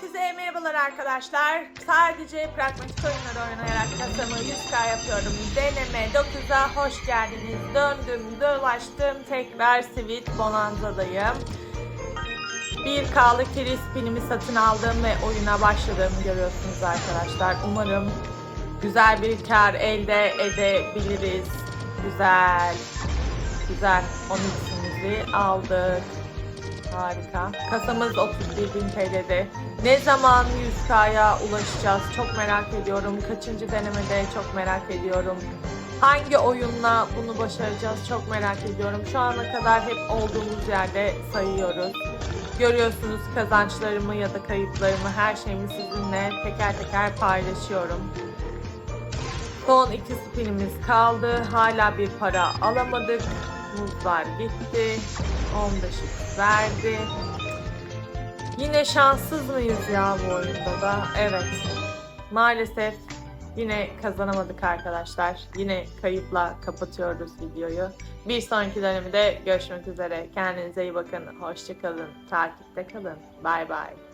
Herkese merhabalar arkadaşlar. Sadece pragmatik oyunları oynayarak kasamı 100k yapıyorum. Deneme 9'a hoş geldiniz. Döndüm, dolaştım. Tekrar Sweet Bonanza'dayım. 1K'lık free spinimi satın aldım ve oyuna başladığımı görüyorsunuz arkadaşlar. Umarım güzel bir kar elde edebiliriz. Güzel. Güzel. 12'mizi aldık. Harika. Kasamız 31.000 TL'de. Ne zaman 100K'ya ulaşacağız? Çok merak ediyorum. Kaçıncı denemede çok merak ediyorum. Hangi oyunla bunu başaracağız? Çok merak ediyorum. Şu ana kadar hep olduğumuz yerde sayıyoruz. Görüyorsunuz kazançlarımı ya da kayıplarımı, her şeyimi sizinle teker teker paylaşıyorum. Son iki spinimiz kaldı. Hala bir para alamadık. Muzlar gitti. 15 verdi. Yine şanssız mıyız ya bu oyunda da? Evet. Maalesef yine kazanamadık arkadaşlar. Yine kayıpla kapatıyoruz videoyu. Bir sonraki dönemde görüşmek üzere. Kendinize iyi bakın. Hoşçakalın. Takipte kalın. Bay bay.